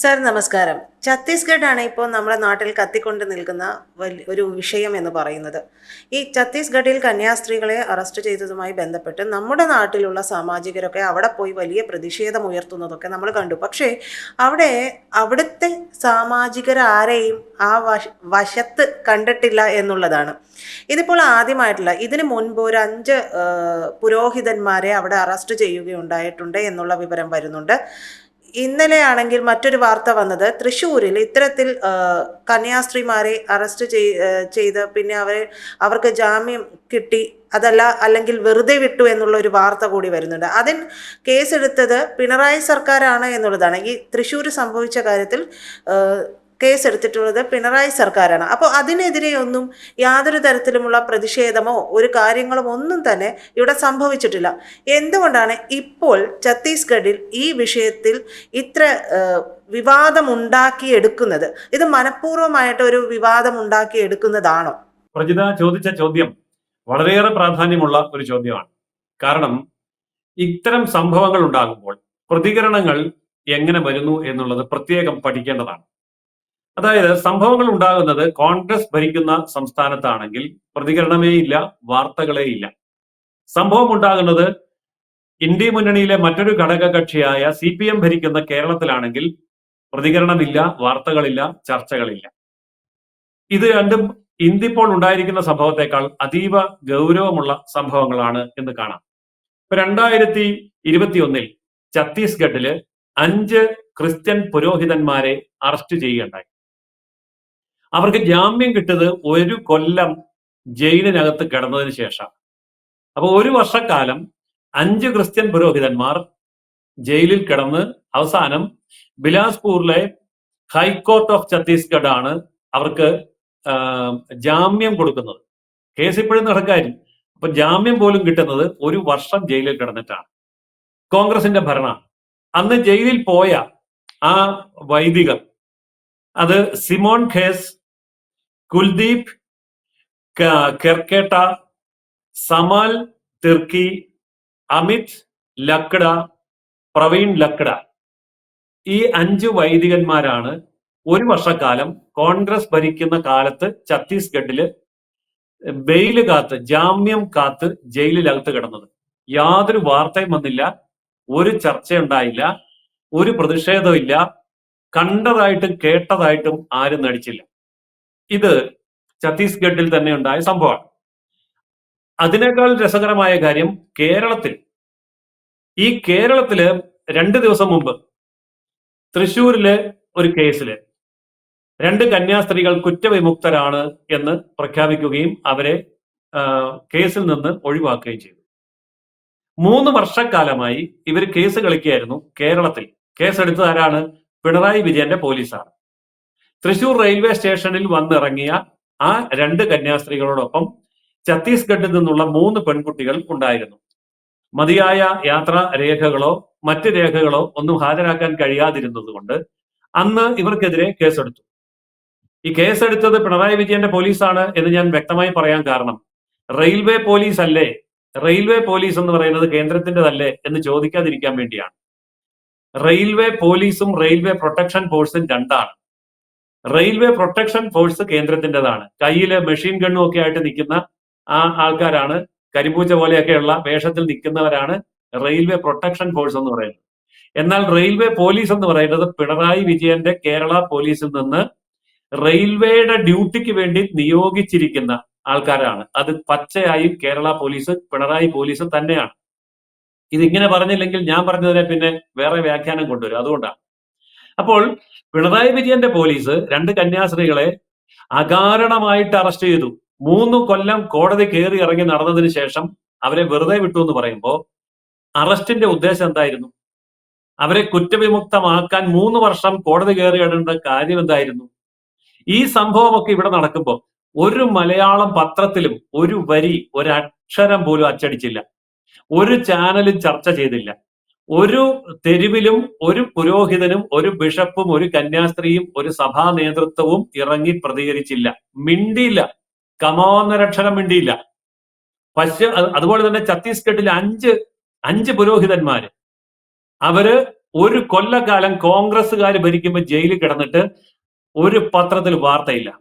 Sir നമസ്കാരം. ഛത്തീസ്ഗഡ് ആണ് ഇപ്പോൾ നമ്മുടെ നാട്ടിൽ കത്തിക്കൊണ്ട് നിൽക്കുന്ന വലിയ ഒരു വിഷയം എന്ന് പറയുന്നത്. ഈ ഛത്തീസ്ഗഡിൽ കന്യാസ്ത്രീകളെ അറസ്റ്റ് ചെയ്തതുമായി ബന്ധപ്പെട്ട് നമ്മുടെ നാട്ടിലുള്ള സാമാജികരൊക്കെ അവിടെ പോയി വലിയ പ്രതിഷേധം ഉയർത്തുന്നതൊക്കെ നമ്മൾ കണ്ടു. പക്ഷേ അവിടെ അവിടുത്തെ സാമാജികരാരെയും ആ വശ വശത്ത് കണ്ടിട്ടില്ല എന്നുള്ളതാണ്. ഇതിപ്പോൾ ആദ്യമായിട്ടില്ല. ഇതിനു മുൻപ് ഒരു അഞ്ച് പുരോഹിതന്മാരെ അവിടെ അറസ്റ്റ് ചെയ്യുകയുണ്ടായിട്ടുണ്ട് എന്നുള്ള വിവരം വരുന്നുണ്ട്. ഇന്നലെ ആണെങ്കിൽ മറ്റൊരു വാർത്ത വന്നത് തൃശ്ശൂരിൽ ഇത്തരത്തിൽ കന്യാസ്ത്രീമാരെ അറസ്റ്റ് ചെയ്ത് പിന്നെ അവരെ അവർക്ക് ജാമ്യം കിട്ടി അതല്ല അല്ലെങ്കിൽ വെറുതെ വിട്ടു എന്നുള്ള ഒരു വാർത്ത കൂടി വരുന്നുണ്ട്. അതിൽ കേസെടുത്തത് പിണറായി സർക്കാരാണ് എന്നുള്ളതാണ്. ഈ തൃശ്ശൂർ സംഭവിച്ച കാര്യത്തിൽ കേസെടുത്തിട്ടുള്ളത് പിണറായി സർക്കാരാണ്. അപ്പോൾ അതിനെതിരെയൊന്നും യാതൊരു തരത്തിലുമുള്ള പ്രതിഷേധമോ ഒരു കാര്യങ്ങളും ഒന്നും തന്നെ ഇവിടെ സംഭവിച്ചിട്ടില്ല. എന്തുകൊണ്ടാണ് ഇപ്പോൾ ഛത്തീസ്ഗഡിൽ ഈ വിഷയത്തിൽ ഇത്ര വിവാദമുണ്ടാക്കിയെടുക്കുന്നത്? ഇത് മനഃപൂർവമായിട്ട് ഒരു വിവാദമുണ്ടാക്കിയെടുക്കുന്നതാണോ? പ്രജിത ചോദിച്ച ചോദ്യം വളരെയേറെ പ്രാധാന്യമുള്ള ഒരു ചോദ്യമാണ്. കാരണം ഇത്തരം സംഭവങ്ങൾ ഉണ്ടാകുമ്പോൾ പ്രതികരണങ്ങൾ എങ്ങനെ വരുന്നു എന്നുള്ളത് പ്രത്യേകം പഠിക്കേണ്ടതാണ്. അതായത് സംഭവങ്ങൾ ഉണ്ടാകുന്നത് കോൺഗ്രസ് ഭരിക്കുന്ന സംസ്ഥാനത്താണെങ്കിൽ പ്രതികരണമേ ഇല്ല വാർത്തകളേ ഇല്ല. സംഭവം ഉണ്ടാകുന്നത് ഇന്ത്യ മുന്നണിയിലെ മറ്റൊരു ഘടക കക്ഷിയായ സി പി എം ഭരിക്കുന്ന കേരളത്തിലാണെങ്കിൽ പ്രതികരണമില്ല വാർത്തകളില്ല ചർച്ചകളില്ല. ഇത് രണ്ടും ഇന്ത്യപ്പോൾ ഉണ്ടായിരിക്കുന്ന സംഭവത്തെക്കാൾ അതീവ ഗൗരവമുള്ള സംഭവങ്ങളാണ് എന്ന് കാണാം. ഇപ്പൊ രണ്ടായിരത്തി ഇരുപത്തിയൊന്നിൽ ഛത്തീസ്ഗഡിൽ അഞ്ച് ക്രിസ്ത്യൻ പുരോഹിതന്മാരെ അറസ്റ്റ് ചെയ്യുകയുണ്ടായി. അവർക്ക് ജാമ്യം കിട്ടിയത് ഒരു കൊല്ലം ജയിലിനകത്ത് കിടന്നതിന് ശേഷം അപ്പൊ ഒരു വർഷക്കാലം അഞ്ച് ക്രിസ്ത്യൻ പുരോഹിതന്മാർ ജയിലിൽ കിടന്ന് അവസാനം ബിലാസ്പൂരിലെ ഹൈക്കോർട്ട് ഓഫ് ഛത്തീസ്ഗഡ് ആണ് അവർക്ക് ജാമ്യം കൊടുക്കുന്നത്. കേസ് ഇപ്പോഴും നടക്കായിരുന്നു. അപ്പൊ ജാമ്യം പോലും കിട്ടുന്നത് ഒരു വർഷം ജയിലിൽ കിടന്നിട്ടാണ്. കോൺഗ്രസിന്റെ ഭരണ. അന്ന് ജയിലിൽ പോയ ആ വൈദികർ അത് സിമോൺ ഖേസ് കുൽദീപ് കെർക്കേട്ട സമാൽ തിർക്കി അമിത് ലക്കട പ്രവീൺ ലക്കട. ഈ അഞ്ച് വൈദികന്മാരാണ് ഒരു വർഷക്കാലം കോൺഗ്രസ് ഭരിക്കുന്ന കാലത്ത് ഛത്തീസ്ഗഡിൽ ബെയിൽ കാത്ത് ജാമ്യം കാത്ത് ജയിലിലകത്ത് കിടന്നത്. യാതൊരു വാർത്തയും വന്നില്ല ഒരു ചർച്ചയുണ്ടായില്ല ഒരു പ്രതിഷേധവും ഇല്ല കണ്ടതായിട്ടും കേട്ടതായിട്ടും ആരും നടിച്ചില്ല. ഇത് ഛത്തീസ്ഗഡിൽ തന്നെ ഉണ്ടായ സംഭവമാണ്. അതിനേക്കാൾ രസകരമായ കാര്യം കേരളത്തിൽ. ഈ കേരളത്തിൽ രണ്ട് ദിവസം മുമ്പ് തൃശൂരിലെ ഒരു കേസിൽ രണ്ട് കന്യാസ്ത്രീകൾ കുറ്റവിമുക്തരാണ് എന്ന് പ്രഖ്യാപിക്കുകയും അവരെ കേസിൽ നിന്ന് ഒഴിവാക്കുകയും ചെയ്തു. മൂന്ന് വർഷക്കാലമായി ഇവർ കേസ് കളിക്കുകയായിരുന്നു കേരളത്തിൽ. കേസെടുത്തത് ആരാണ്? പിണറായി വിജയന്റെ പോലീസാണ്. തൃശൂർ റെയിൽവേ സ്റ്റേഷനിൽ വന്നിറങ്ങിയ ആ രണ്ട് കന്യാസ്ത്രീകളോടൊപ്പം ഛത്തീസ്ഗഡിൽ നിന്നുള്ള മൂന്ന് പെൺകുട്ടികൾ ഉണ്ടായിരുന്നു. മതിയായ യാത്രാ രേഖകളോ മറ്റ് രേഖകളോ ഒന്നും ഹാജരാക്കാൻ കഴിയാതിരുന്നതുകൊണ്ട് അന്ന് ഇവർക്കെതിരെ കേസെടുത്തു. ഈ കേസെടുത്തത് പിണറായി വിജയന്റെ പോലീസാണ് എന്ന് ഞാൻ വ്യക്തമായി പറയാൻ കാരണം. റെയിൽവേ പോലീസ് അല്ലേ റെയിൽവേ പോലീസ് എന്ന് പറയുന്നത് കേന്ദ്രത്തിന്റെതല്ലേ എന്ന് ചോദിക്കാതിരിക്കാൻ വേണ്ടിയാണ്. റെയിൽവേ പോലീസും റെയിൽവേ പ്രൊട്ടക്ഷൻ ഫോഴ്സും രണ്ടാണ്. റെയിൽവേ പ്രൊട്ടക്ഷൻ ഫോഴ്സ് കേന്ദ്രത്തിന്റെതാണ്. കയ്യിൽ മെഷീൻ ഗണ്ണും ഒക്കെ ആയിട്ട് നിൽക്കുന്ന ആ ആൾക്കാരാണ്. കരിമ്പൂച്ച പോലെയൊക്കെയുള്ള വേഷത്തിൽ നിൽക്കുന്നവരാണ് റെയിൽവേ പ്രൊട്ടക്ഷൻ ഫോഴ്സ് എന്ന് പറയുന്നത്. എന്നാൽ റെയിൽവേ പോലീസ് എന്ന് പറയുന്നത് പിണറായി വിജയന്റെ കേരള പോലീസിൽ നിന്ന് റെയിൽവേയുടെ ഡ്യൂട്ടിക്ക് വേണ്ടി നിയോഗിച്ചിരിക്കുന്ന ആൾക്കാരാണ്. അത് പച്ചയായി കേരള പോലീസ് പിണറായി പോലീസ് തന്നെയാണ്. ഇതിങ്ങനെ പറഞ്ഞില്ലെങ്കിൽ ഞാൻ പറഞ്ഞതിനെ പിന്നെ വേറെ വ്യാഖ്യാനം കൊണ്ടുവരും. അതുകൊണ്ടാണ്. അപ്പോൾ പിണറായി വിജയന്റെ പോലീസ് രണ്ട് കന്യാസ്ത്രീകളെ അകാരണമായിട്ട് അറസ്റ്റ് ചെയ്തു. മൂന്ന് കൊല്ലം കോടതി കയറി ഇറങ്ങി നടന്നതിന് ശേഷം അവരെ വെറുതെ വിട്ടു എന്ന് പറയുമ്പോൾ അറസ്റ്റിന്റെ ഉദ്ദേശം എന്തായിരുന്നു? അവരെ കുറ്റവിമുക്തമാക്കാൻ മൂന്ന് വർഷം കോടതി കയറി ഇടേണ്ട കാര്യം എന്തായിരുന്നു? ഈ സംഭവമൊക്കെ ഇവിടെ നടക്കുമ്പോൾ ഒരു മലയാളം പത്രത്തിലും ഒരു വരി ഒരക്ഷരം പോലും അച്ചടിച്ചില്ല. ഒരു ചാനലും ചർച്ച ചെയ്തില്ല. ഒരു തെരുവിലും ഒരു പുരോഹിതനും ഒരു ബിഷപ്പും ഒരു കന്യാസ്ത്രീയും ഒരു സഭാ നേതൃത്വവും ഇറങ്ങി പ്രതികരിച്ചില്ല. മിണ്ടിയില്ല. കമാന്നരക്ഷരം മിണ്ടിയില്ല. പശ്ചിമ അതുപോലെ തന്നെ ഛത്തീസ്ഗഡിൽ അഞ്ച് അഞ്ച് പുരോഹിതന്മാര്. അവർ ഒരു കൊല്ലക്കാലം കോൺഗ്രസ്സുകാർ ഭരിക്കുമ്പോൾ ജയിലിൽ കിടന്നിട്ട് ഒരു പത്രത്തിൽ വാർത്തയില്ല.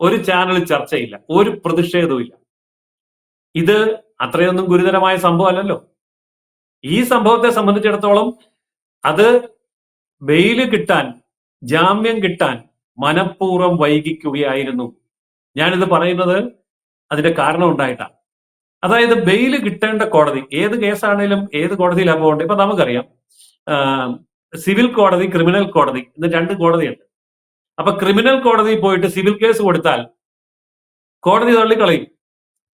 ഒരു ചാനലിൽ ചർച്ചയില്ല. ഒരു പ്രതിഷേധവും ഇത് അത്രയൊന്നും ഗുരുതരമായ സംഭവമല്ലല്ലോ. ഈ സംഭവത്തെ സംബന്ധിച്ചിടത്തോളം അത് ബെയിൽ കിട്ടാൻ ജാമ്യം കിട്ടാൻ മനഃപൂർവം വൈകിക്കുകയായിരുന്നു. ഞാനിത് പറയുന്നത് അതിന്റെ കാരണം ഉണ്ടായിട്ടാണ്. അതായത് ബെയിൽ കിട്ടേണ്ട കോടതി ഏത് കേസാണേലും ഏത് കോടതിയിലാണ് പോകേണ്ടത്? ഇപ്പൊ നമുക്കറിയാം. സിവിൽ കോടതി ക്രിമിനൽ കോടതി ഇന്ന് രണ്ട് കോടതിയുണ്ട്. അപ്പൊ ക്രിമിനൽ കോടതി പോയിട്ട് സിവിൽ കേസ് കൊടുത്താൽ കോടതി തള്ളിക്കളയും.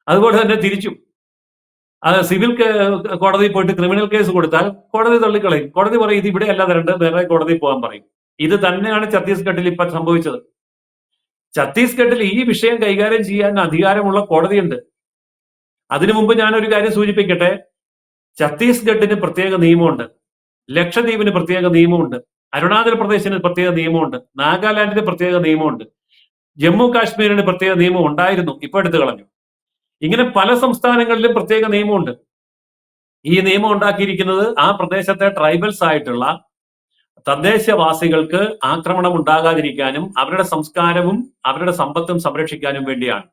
അതുപോലെ തന്നെ തിരിച്ചും. അത് സിവിൽ കോടതി പോയിട്ട് ക്രിമിനൽ കേസ് കൊടുത്താൽ കോടതി തള്ളിക്കളയും. കോടതി പറയും ഇത് ഇവിടെ അല്ലാതെ രണ്ട് വേറെ കോടതി പോകാൻ പറയും. ഇത് തന്നെയാണ് ഛത്തീസ്ഗഡിൽ ഇപ്പൊ സംഭവിച്ചത്. ഛത്തീസ്ഗഡിൽ ഈ വിഷയം കൈകാര്യം ചെയ്യാൻ അധികാരമുള്ള കോടതിയുണ്ട്. അതിനു മുമ്പ് ഒരു കാര്യം സൂചിപ്പിക്കട്ടെ. ഛത്തീസ്ഗഡിന് പ്രത്യേക നിയമമുണ്ട്. ലക്ഷദ്വീപിന് പ്രത്യേക നിയമമുണ്ട്. അരുണാചൽ പ്രദേശിന് പ്രത്യേക നിയമമുണ്ട്. നാഗാലാൻഡിന് പ്രത്യേക നിയമമുണ്ട്. ജമ്മു കാശ്മീരിന് പ്രത്യേക നിയമം ഉണ്ടായിരുന്നു. ഇപ്പൊ എടുത്തു കളഞ്ഞു. ഇങ്ങനെ പല സംസ്ഥാനങ്ങളിലും പ്രത്യേക നിയമമുണ്ട്. ഈ നിയമം ഉണ്ടാക്കിയിരിക്കുന്നത് ആ പ്രദേശത്തെ ട്രൈബൽസ് ആയിട്ടുള്ള തദ്ദേശവാസികൾക്ക് ആക്രമണം ഉണ്ടാകാതിരിക്കാനും അവരുടെ സംസ്കാരവും അവരുടെ സമ്പത്തും സംരക്ഷിക്കാനും വേണ്ടിയാണ്.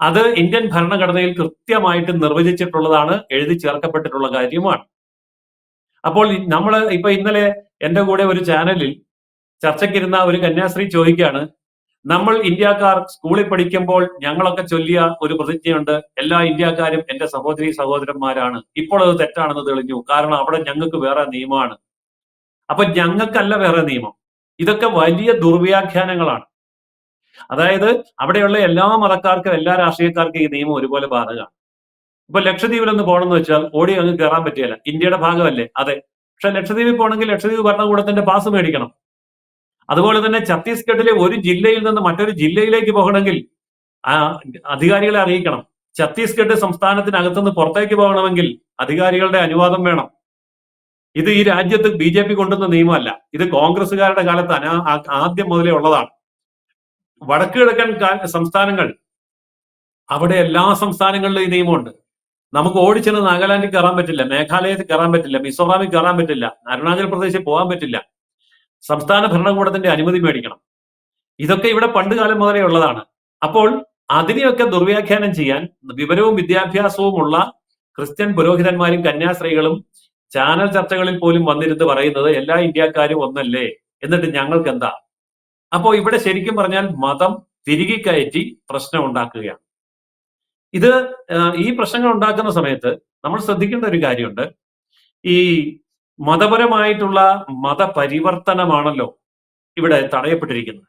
അത് ഇന്ത്യൻ ഭരണഘടനയിൽ കൃത്യമായിട്ട് നിർവചിച്ചിട്ടുള്ളതാണ് എഴുതി ചേർക്കപ്പെട്ടിട്ടുള്ള കാര്യമാണ്. അപ്പോൾ നമ്മൾ ഇപ്പൊ ഇന്നലെ എന്റെ കൂടെ ഒരു ചാനലിൽ ചർച്ചയ്ക്കിരുന്ന ഒരു കന്യാസ്ത്രീ ചോദിക്കുകയാണ് നമ്മൾ ഇന്ത്യക്കാർ സ്കൂളിൽ പഠിക്കുമ്പോൾ ഞങ്ങളൊക്കെ ചൊല്ലിയ ഒരു പ്രതിജ്ഞയുണ്ട്. എല്ലാ ഇന്ത്യക്കാരും എന്റെ സഹോദരി സഹോദരന്മാരാണ്. ഇപ്പോൾ അത് തെറ്റാണെന്ന് തെളിഞ്ഞു. കാരണം അവിടെ ഞങ്ങൾക്ക് വേറെ നിയമമാണ്. അപ്പൊ ഞങ്ങൾക്കല്ല വേറെ നിയമം. ഇതൊക്കെ വലിയ ദുർവ്യാഖ്യാനങ്ങളാണ്. അതായത് അവിടെയുള്ള എല്ലാ മതക്കാർക്കും എല്ലാ രാഷ്ട്രീയക്കാർക്കും ഈ നിയമം ഒരുപോലെ ബാധകമാണ്. ഇപ്പൊ ലക്ഷദ്വീപിൽ ഒന്ന് പോകണമെന്ന് വെച്ചാൽ ഓടി അങ്ങ് കയറാൻ പറ്റിയല്ല. ഇന്ത്യയുടെ ഭാഗമല്ലേ? അതെ. പക്ഷെ ലക്ഷദ്വീപിൽ പോകണമെങ്കിൽ ലക്ഷദ്വീപ് ഭരണകൂടത്തിന്റെ പാസ് മേടിക്കണം. അതുപോലെ തന്നെ ഛത്തീസ്ഗഡിലെ ഒരു ജില്ലയിൽ നിന്ന് മറ്റൊരു ജില്ലയിലേക്ക് പോകണമെങ്കിൽ അധികാരികളെ അറിയിക്കണം. ഛത്തീസ്ഗഡ് സംസ്ഥാനത്തിനകത്തുനിന്ന് പുറത്തേക്ക് പോകണമെങ്കിൽ അധികാരികളുടെ അനുവാദം വേണം. ഇത് ഈ രാജ്യത്ത് ബി ജെ പി കൊണ്ടുവന്ന നിയമമല്ല. ഇത് കോൺഗ്രസ്സുകാരുടെ കാലത്ത് അനാ ആദ്യം മുതലേ ഉള്ളതാണ്. വടക്ക് കിഴക്കൻ സംസ്ഥാനങ്ങൾ അവിടെ എല്ലാ സംസ്ഥാനങ്ങളിലും ഈ നിയമമുണ്ട്. നമുക്ക് ഓടിച്ചെന്ന് നാഗാലാൻഡിൽ കയറാൻ പറ്റില്ല മേഘാലയത്തിൽ കയറാൻ പറ്റില്ല മിസോറാമിൽ കയറാൻ പറ്റില്ല അരുണാചൽ പ്രദേശിൽ പോകാൻ പറ്റില്ല. സംസ്ഥാന ഭരണകൂടത്തിന്റെ അനുമതി മേടിക്കണം. ഇതൊക്കെ ഇവിടെ പണ്ട് കാലം മുതലേ ഉള്ളതാണ്. അപ്പോൾ അതിനെയൊക്കെ ദുർവ്യാഖ്യാനം ചെയ്യാൻ വിവരവും വിദ്യാഭ്യാസവും ഉള്ള ക്രിസ്ത്യൻ പുരോഹിതന്മാരും കന്യാസ്ത്രീകളും ചാനൽ ചർച്ചകളിൽ പോലും വന്നിരുന്ന് പറയുന്നത് എല്ലാ ഇന്ത്യക്കാരും ഒന്നല്ലേ? എന്നിട്ട് ഞങ്ങൾക്ക് എന്താ? അപ്പോ ഇവിടെ ശരിക്കും പറഞ്ഞാൽ മതം തിരികെ കയറ്റി പ്രശ്നം ഉണ്ടാക്കുകയാണ്. ഇത് ഈ പ്രശ്നങ്ങൾ ഉണ്ടാക്കുന്ന സമയത്ത് നമ്മൾ ശ്രദ്ധിക്കേണ്ട ഒരു കാര്യമുണ്ട്. ഈ മതപരമായിട്ടുള്ള മതപരിവർത്തനമാണല്ലോ ഇവിടെ തടയപ്പെട്ടിരിക്കുന്നത്.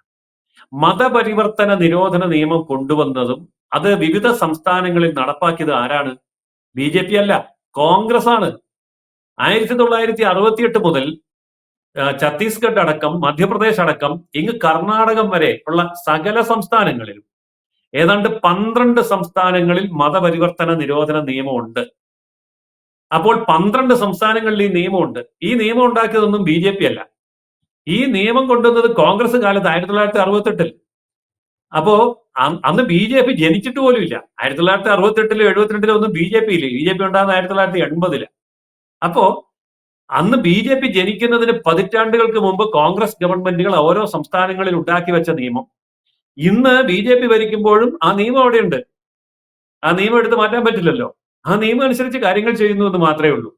മതപരിവർത്തന നിരോധന നിയമം കൊണ്ടുവന്നതും അത് വിവിധ സംസ്ഥാനങ്ങളിൽ നടപ്പാക്കിയത് ആരാണ്? ബി ജെ പി അല്ല കോൺഗ്രസ് ആണ് ആയിരത്തി തൊള്ളായിരത്തി അറുപത്തിയെട്ട് മുതൽ ഛത്തീസ്ഗഡ് അടക്കം മധ്യപ്രദേശ് അടക്കം ഇങ്ങ് കർണാടകം വരെ ഉള്ള സകല സംസ്ഥാനങ്ങളിലും ഏതാണ്ട് പന്ത്രണ്ട് സംസ്ഥാനങ്ങളിൽ മതപരിവർത്തന നിരോധന നിയമമുണ്ട്. അപ്പോൾ പന്ത്രണ്ട് സംസ്ഥാനങ്ങളിൽ ഈ നിയമമുണ്ട്. ഈ നിയമം ഉണ്ടാക്കിയതൊന്നും ബി ജെ പി അല്ല. ഈ നിയമം കൊണ്ടുവന്നത് കോൺഗ്രസ് കാലത്ത് ആയിരത്തി തൊള്ളായിരത്തി അറുപത്തെട്ടിൽ അപ്പോ അന്ന് ബി ജെ പി ജനിച്ചിട്ട് പോലും ഇല്ല. ആയിരത്തി തൊള്ളായിരത്തി അറുപത്തെട്ടിലും എഴുപത്തിരണ്ടിലും ഒന്നും ബി ജെ പി ഇല്ല. ബി ജെ പി ഉണ്ടാകുന്ന ആയിരത്തി തൊള്ളായിരത്തി എൺപതിൽ അപ്പോ അന്ന് ബി ജെ പി ജനിക്കുന്നതിന് പതിറ്റാണ്ടുകൾക്ക് മുമ്പ് കോൺഗ്രസ് ഗവൺമെന്റുകൾ ഓരോ സംസ്ഥാനങ്ങളിൽ ഉണ്ടാക്കി വെച്ച നിയമം. ഇന്ന് ബി ജെ പി ഭരിക്കുമ്പോഴും ആ നിയമം അവിടെയുണ്ട്. ആ നിയമം എടുത്ത് മാറ്റാൻ പറ്റില്ലല്ലോ. ആ നിയമം അനുസരിച്ച് കാര്യങ്ങൾ ചെയ്യുന്നു എന്ന് മാത്രമേ ഉള്ളൂ.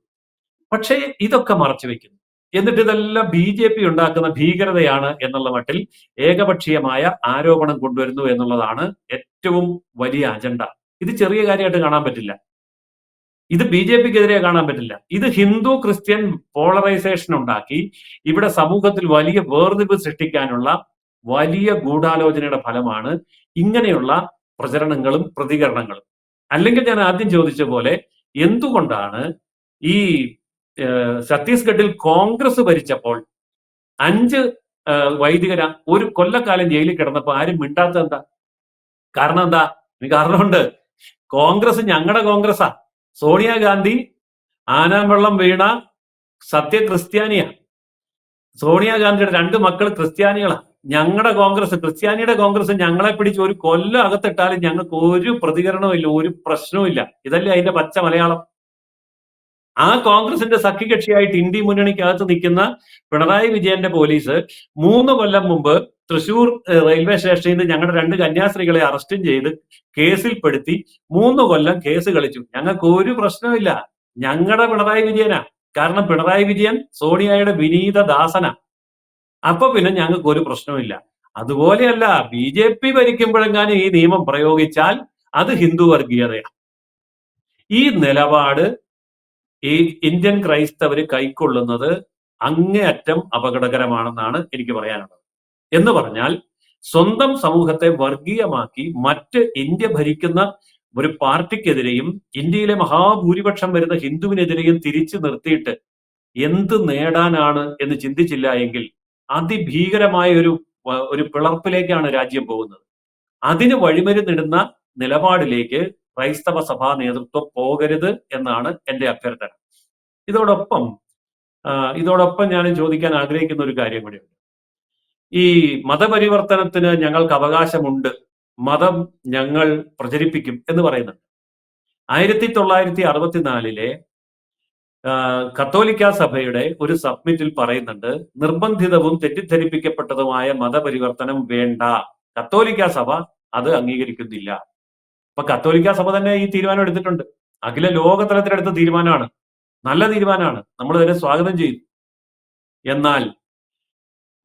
പക്ഷേ ഇതൊക്കെ മറച്ചു വെക്കുന്നു. എന്നിട്ട് ഇതെല്ലാം ബി ജെ പി ഉണ്ടാക്കുന്ന ഭീകരതയാണ് എന്നുള്ള മട്ടിൽ ഏകപക്ഷീയമായ ആരോപണം കൊണ്ടുവരുന്നു എന്നുള്ളതാണ് ഏറ്റവും വലിയ അജണ്ട. ഇത് ചെറിയ കാര്യമായിട്ട് കാണാൻ പറ്റില്ല. ഇത് ബി ജെ പിക്കെതിരെ കാണാൻ പറ്റില്ല. ഇത് ഹിന്ദു ക്രിസ്ത്യൻ പോളറൈസേഷൻ ഉണ്ടാക്കി ഇവിടെ സമൂഹത്തിൽ വലിയ വേർതിരിവ് സൃഷ്ടിക്കാനുള്ള വലിയ ഗൂഢാലോചനയുടെ ഫലമാണ് ഇങ്ങനെയുള്ള പ്രചരണങ്ങളും പ്രതികരണങ്ങളും. അല്ലെങ്കിൽ ഞാൻ ആദ്യം ചോദിച്ച പോലെ എന്തുകൊണ്ടാണ് ഈ ഛത്തീസ്ഗഡിൽ കോൺഗ്രസ് ഭരിച്ചപ്പോൾ അഞ്ച് വൈദികര ഒരു കൊല്ലക്കാലം ജയിലിൽ കിടന്നപ്പോൾ ആരും മിണ്ടാത്ത എന്താ? കാരണം എന്താ? കാരണമുണ്ട് കോൺഗ്രസ് ഞങ്ങളുടെ കോൺഗ്രസാ സോണിയാഗാന്ധി ആനാമ്പള്ളം വീണ സത്യ ക്രിസ്ത്യാനിയാ സോണിയാഗാന്ധിയുടെ രണ്ട് മക്കൾ ക്രിസ്ത്യാനികളാ. ഞങ്ങളുടെ കോൺഗ്രസ് ക്രിസ്ത്യാനിയുടെ കോൺഗ്രസ് ഞങ്ങളെ പിടിച്ച് ഒരു കൊല്ലം അകത്തിട്ടാലും ഞങ്ങൾക്ക് ഒരു പ്രതികരണവും ഇല്ല ഒരു പ്രശ്നവും ഇല്ല. ഇതല്ലേ അതിന്റെ പച്ച മലയാളം? ആ കോൺഗ്രസിന്റെ സഖ്യകക്ഷിയായിട്ട് ഇന്ത്യ മുന്നണിക്കകത്ത് നിൽക്കുന്ന പിണറായി വിജയന്റെ പോലീസ് മൂന്ന് കൊല്ലം മുമ്പ് തൃശൂർ റെയിൽവേ സ്റ്റേഷനിൽ നിന്ന് ഞങ്ങളുടെ രണ്ട് കന്യാസ്ത്രീകളെ അറസ്റ്റും ചെയ്ത് കേസിൽപ്പെടുത്തി മൂന്ന് കൊല്ലം കേസ് കളിച്ചു. ഞങ്ങൾക്ക് ഒരു പ്രശ്നമില്ല ഞങ്ങളുടെ പിണറായി വിജയനാ. കാരണം പിണറായി വിജയൻ സോണിയയുടെ വിനീത ദാസന അപ്പൊ പിന്നെ ഞങ്ങൾക്ക് ഒരു പ്രശ്നമില്ല അതുപോലെയല്ല ബി ജെ പി ഭരിക്കുമ്പോഴെങ്ങാനും ഈ നിയമം പ്രയോഗിച്ചാൽ അത് ഹിന്ദു വർഗീയതയാണ്. ഈ നിലപാട് ഈ ഇന്ത്യൻ ക്രൈസ്തവർ കൈക്കൊള്ളുന്നത് അങ്ങേയറ്റം അപകടകരമാണെന്നാണ് എനിക്ക് പറയാനുള്ളത്. എന്ന് പറഞ്ഞാൽ സ്വന്തം സമൂഹത്തെ വർഗീയമാക്കി മറ്റ് ഇന്ത്യ ഭരിക്കുന്ന ഒരു പാർട്ടിക്കെതിരെയും ഇന്ത്യയിലെ മഹാഭൂരിപക്ഷം വരുന്ന ഹിന്ദുവിനെതിരെയും തിരിച്ചു നിർത്തിയിട്ട് എന്ത് നേടാനാണ് എന്ന് ചിന്തിച്ചില്ല എങ്കിൽ അതിഭീകരമായ ഒരു ഒരു പിളർപ്പിലേക്കാണ് രാജ്യം പോകുന്നത്. അതിന് വഴിമരുന്നിടുന്ന നിലപാടിലേക്ക് ക്രൈസ്തവ സഭാ നേതൃത്വം പോകരുത് എന്നാണ് എന്റെ അഭ്യർത്ഥന. ഇതോടൊപ്പം ഇതോടൊപ്പം ഞാൻ ചോദിക്കാൻ ആഗ്രഹിക്കുന്ന ഒരു കാര്യം കൂടിയുണ്ട്. ഈ മതപരിവർത്തനത്തിന് ഞങ്ങൾക്ക് അവകാശമുണ്ട് മതം ഞങ്ങൾ പ്രചരിപ്പിക്കും എന്ന് പറയുന്നുണ്ട്. ആയിരത്തി തൊള്ളായിരത്തി അറുപത്തിനാലിലെ കത്തോലിക്ക സഭയുടെ ഒരു സബ്മിറ്റിൽ പറയുന്നുണ്ട് നിർബന്ധിതവും തെറ്റിദ്ധരിപ്പിക്കപ്പെട്ടതുമായ മതപരിവർത്തനം വേണ്ട. കത്തോലിക്ക സഭ അത് അംഗീകരിക്കുന്നില്ല. അപ്പൊ കത്തോലിക്ക സഭ തന്നെ ഈ തീരുമാനം എടുത്തിട്ടുണ്ട്. അഖില ലോക തലത്തിലെടുത്ത തീരുമാനമാണ്. നല്ല തീരുമാനമാണ്. നമ്മൾ അതിനെ സ്വാഗതം ചെയ്തു എന്നാൽ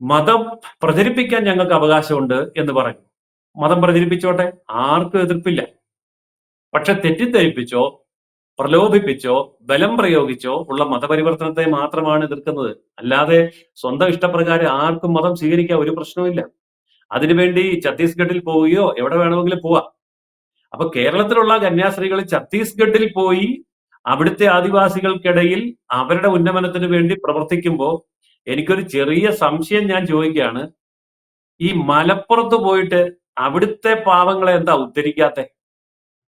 മതം പ്രചരിപ്പിക്കാൻ ഞങ്ങൾക്ക് അവകാശമുണ്ട് എന്ന് പറഞ്ഞു മതം പ്രചരിപ്പിച്ചോട്ടെ? ആർക്കും എതിർപ്പില്ല. പക്ഷെ തെറ്റിദ്ധരിപ്പിച്ചോ പ്രലോഭിപ്പിച്ചോ ബലം പ്രയോഗിച്ചോ ഉള്ള മതപരിവർത്തനത്തെ മാത്രമാണ് എതിർക്കുന്നത്. അല്ലാതെ സ്വന്തം ഇഷ്ടപ്രകാരം ആർക്കും മതം സ്വീകരിക്കാൻ ഒരു പ്രശ്നവുമില്ല. അതിനുവേണ്ടി ഛത്തീസ്ഗഡിൽ പോവുകയോ എവിടെ വേണമെങ്കിലും പോവാം. അപ്പൊ കേരളത്തിലുള്ള കന്യാസ്ത്രീകൾ ഛത്തീസ്ഗഡിൽ പോയി അവിടുത്തെ ആദിവാസികൾക്കിടയിൽ അവരുടെ ഉന്നമനത്തിന് വേണ്ടി പ്രവർത്തിക്കുമ്പോൾ എനിക്കൊരു ചെറിയ സംശയം ഞാൻ ചോദിക്കുകയാണ്. ഈ മലപ്പുറത്ത് പോയിട്ട് അവിടുത്തെ പാവങ്ങളെ എന്താ ഉദ്ധരിക്കാത്ത?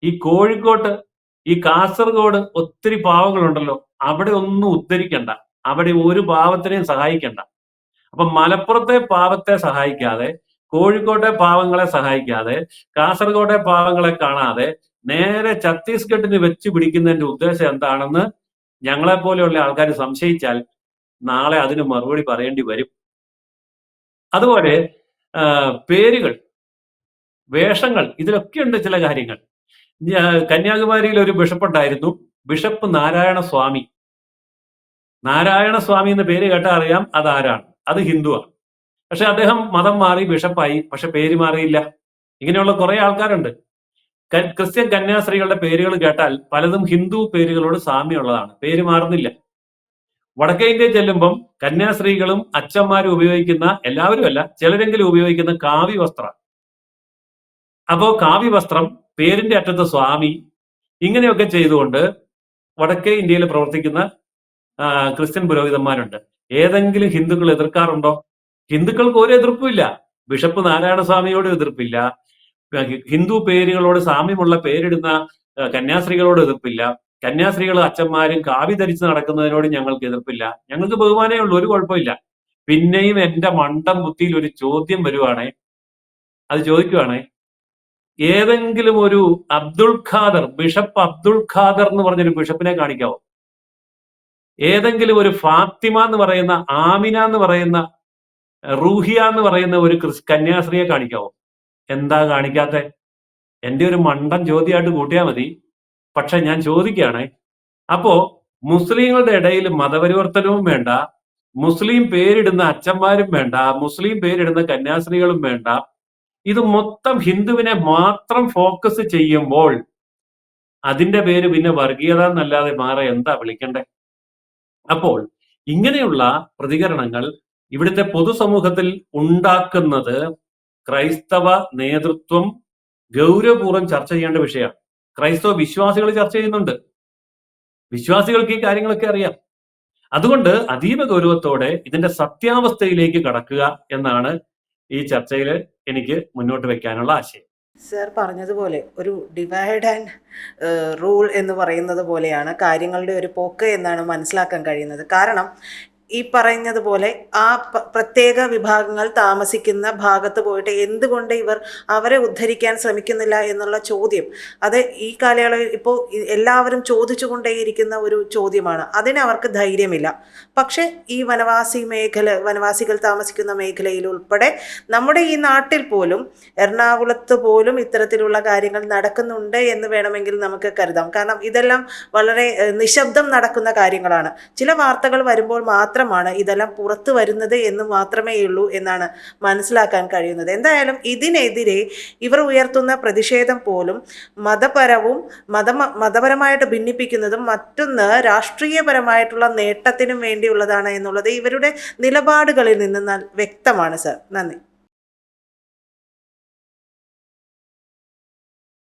ഈ കോഴിക്കോട്ട് ഈ കാസർഗോഡ് ഒത്തിരി പാവങ്ങളുണ്ടല്ലോ. അവിടെ ഒന്നും ഉദ്ധരിക്കണ്ട. അവിടെ ഒരു പാവത്തിനെയും സഹായിക്കണ്ട. അപ്പൊ മലപ്പുറത്തെ പാവത്തെ സഹായിക്കാതെ കോഴിക്കോട്ടെ പാവങ്ങളെ സഹായിക്കാതെ കാസർഗോട്ടെ പാവങ്ങളെ കാണാതെ നേരെ ഛത്തീസ്ഗഡിന് വെച്ച് പിടിക്കുന്നതിന്റെ ഉദ്ദേശം എന്താണെന്ന് ഞങ്ങളെ പോലെയുള്ള ആൾക്കാർ സംശയിച്ചാൽ നാളെ അതിന് മറുപടി പറയേണ്ടി വരും. അതുപോലെ പേരുകൾ വേഷങ്ങൾ ഇതിലൊക്കെ ഉണ്ട് ചില കാര്യങ്ങൾ. കന്യാകുമാരിയിൽ ഒരു ബിഷപ്പ് ഉണ്ടായിരുന്നു ബിഷപ്പ് നാരായണ സ്വാമി നാരായണ സ്വാമി എന്ന പേര് കേട്ടാൽ അറിയാം അതാരാണ്. അത് ഹിന്ദുവാണ്. പക്ഷെ അദ്ദേഹം മതം മാറി ബിഷപ്പായി. പക്ഷെ പേര് മാറിയില്ല. ഇങ്ങനെയുള്ള കുറെ ആൾക്കാരുണ്ട്. ക്രിസ്ത്യൻ കന്യാസ്ത്രീകളുടെ പേരുകൾ കേട്ടാൽ പലതും ഹിന്ദു പേരുകളോട് സാമ്യമുള്ളതാണ്. പേര് മാറുന്നില്ല. വടക്കേ ഇന്ത്യ ചെല്ലുമ്പം കന്യാസ്ത്രീകളും അച്ഛന്മാരും ഉപയോഗിക്കുന്ന എല്ലാവരും അല്ല ചിലരെങ്കിലും ഉപയോഗിക്കുന്ന കാവ്യ വസ്ത്രം. അപ്പോ കാവ്യ വസ്ത്രം പേരിന്റെ അറ്റത്ത് സ്വാമി ഇങ്ങനെയൊക്കെ ചെയ്തുകൊണ്ട് വടക്കേ ഇന്ത്യയിൽ പ്രവർത്തിക്കുന്ന ക്രിസ്ത്യൻ പുരോഹിതന്മാരുണ്ട്. ഏതെങ്കിലും ഹിന്ദുക്കൾ എതിർക്കാറുണ്ടോ? ഹിന്ദുക്കൾക്ക് ഒരു എതിർപ്പില്ല ബിഷപ്പ് നാരായണ സ്വാമിയോട് എതിർപ്പില്ല ഹിന്ദു പേരുകളോട് സാമ്യമുള്ള പേരിടുന്ന കന്യാസ്ത്രീകളോട് എതിർപ്പില്ല. കന്യാസ്ത്രീകൾ അച്ഛന്മാരും കാവി ധരിച്ച് നടക്കുന്നതിനോട് ഞങ്ങൾക്ക് എതിർപ്പില്ല. ഞങ്ങൾക്ക് ബഹുമാനേ ഉള്ളൂ ഒരു കുഴപ്പമില്ല. പിന്നെയും എന്റെ മണ്ടം ബുദ്ധിയിൽ ഒരു ചോദ്യം വരുവാണേ. അത് ചോദിക്കുവാണേ ഏതെങ്കിലും ഒരു അബ്ദുൾ ഖാദർ ബിഷപ്പ് അബ്ദുൾ ഖാദർ എന്ന് പറഞ്ഞൊരു ബിഷപ്പിനെ കാണിക്കാവോ? ഏതെങ്കിലും ഒരു ഫാത്തിമ എന്ന് പറയുന്ന ആമിന എന്ന് പറയുന്ന റൂഹിയ എന്ന് പറയുന്ന ഒരു കന്യാസ്ത്രീയെ കാണിക്കാവോ? എന്താ കാണിക്കാത്ത? എന്റെ ഒരു മണ്ടൻ ചോദ്യമായിട്ട് കൂട്ടിയാൽ മതി. പക്ഷെ ഞാൻ ചോദിക്കുകയാണ് അപ്പോ മുസ്ലിങ്ങളുടെ ഇടയിൽ മതപരിവർത്തനവും വേണ്ട മുസ്ലിം പേരിടുന്ന അച്ഛന്മാരും വേണ്ട മുസ്ലിം പേരിടുന്ന കന്യാസ്ത്രീകളും വേണ്ട ഇത് മൊത്തം ഹിന്ദുവിനെ മാത്രം ഫോക്കസ് ചെയ്യുമ്പോൾ അതിന്റെ പേര് പിന്നെ വർഗീയത എന്നല്ലാതെ മാറെ എന്താ വിളിക്കണ്ടേ? അപ്പോൾ ഇങ്ങനെയുള്ള പ്രതികരണങ്ങൾ ഇവിടുത്തെ പൊതുസമൂഹത്തിൽ ഉണ്ടാക്കുന്നത് ക്രൈസ്തവ നേതൃത്വം ഗൗരവപൂർവം ചർച്ച ചെയ്യേണ്ട വിഷയമാണ് ക്രൈസ്തവ വിശ്വാസികൾ ചർച്ച ചെയ്യുന്നുണ്ട്. വിശ്വാസികൾക്ക് ഈ കാര്യങ്ങളൊക്കെ അറിയാം. അതുകൊണ്ട് അതീവ ഗൗരവത്തോടെ ഇതിന്റെ സത്യാവസ്ഥയിലേക്ക് കടക്കുക എന്നാണ് ഈ ചർച്ചയിൽ എനിക്ക് മുന്നോട്ട് വെക്കാനുള്ള ആശയം. സർ പറഞ്ഞതുപോലെ ഒരു ഡിവൈഡ് ആൻഡ് റൂൾ എന്ന് പറയുന്നത് പോലെയാണ് കാര്യങ്ങളുടെ ഒരു പോക്ക് എന്നാണ് മനസ്സിലാക്കാൻ കഴിയുന്നത്. കാരണം ഈ പറഞ്ഞതുപോലെ ആ പ്രത്യേക വിഭാഗങ്ങൾ താമസിക്കുന്ന ഭാഗത്ത് പോയിട്ട് എന്തുകൊണ്ട് ഇവർ അവരെ ഉദ്ധരിക്കാൻ ശ്രമിക്കുന്നില്ല എന്നുള്ള ചോദ്യം. അത് ഈ കാലയളവിൽ ഇപ്പോൾ എല്ലാവരും ചോദിച്ചുകൊണ്ടേയിരിക്കുന്ന ഒരു ചോദ്യമാണ്. അതിന് അവർക്ക് ധൈര്യമില്ല. പക്ഷേ ഈ വനവാസി മേഖല വനവാസികൾ താമസിക്കുന്ന മേഖലയിൽ ഉൾപ്പെടെ നമ്മുടെ ഈ നാട്ടിൽ പോലും എറണാകുളത്ത് പോലും ഇത്തരത്തിലുള്ള കാര്യങ്ങൾ നടക്കുന്നുണ്ട് എന്ന് വേണമെങ്കിൽ നമുക്ക് കരുതാം. കാരണം ഇതെല്ലാം വളരെ നിശബ്ദം നടക്കുന്ന കാര്യങ്ങളാണ്. ചില വാർത്തകൾ വരുമ്പോൾ മാത്രമാണ് ഇതെല്ലാം പുറത്തു വരുന്നത് എന്ന് മാത്രമേ ഉള്ളൂ എന്നാണ് മനസ്സിലാക്കാൻ കഴിയുന്നത്. എന്തായാലും ഇതിനെതിരെ ഇവർ ഉയർത്തുന്ന പ്രതിഷേധം പോലും മതപരവും മത മതപരമായിട്ട് ഭിന്നിപ്പിക്കുന്നതും മറ്റൊന്ന് രാഷ്ട്രീയപരമായിട്ടുള്ള നേട്ടത്തിനും വേണ്ടിയുള്ളതാണ് എന്നുള്ളത് ഇവരുടെ നിലപാടുകളിൽ നിന്ന് വ്യക്തമാണ് സർ. നന്ദി.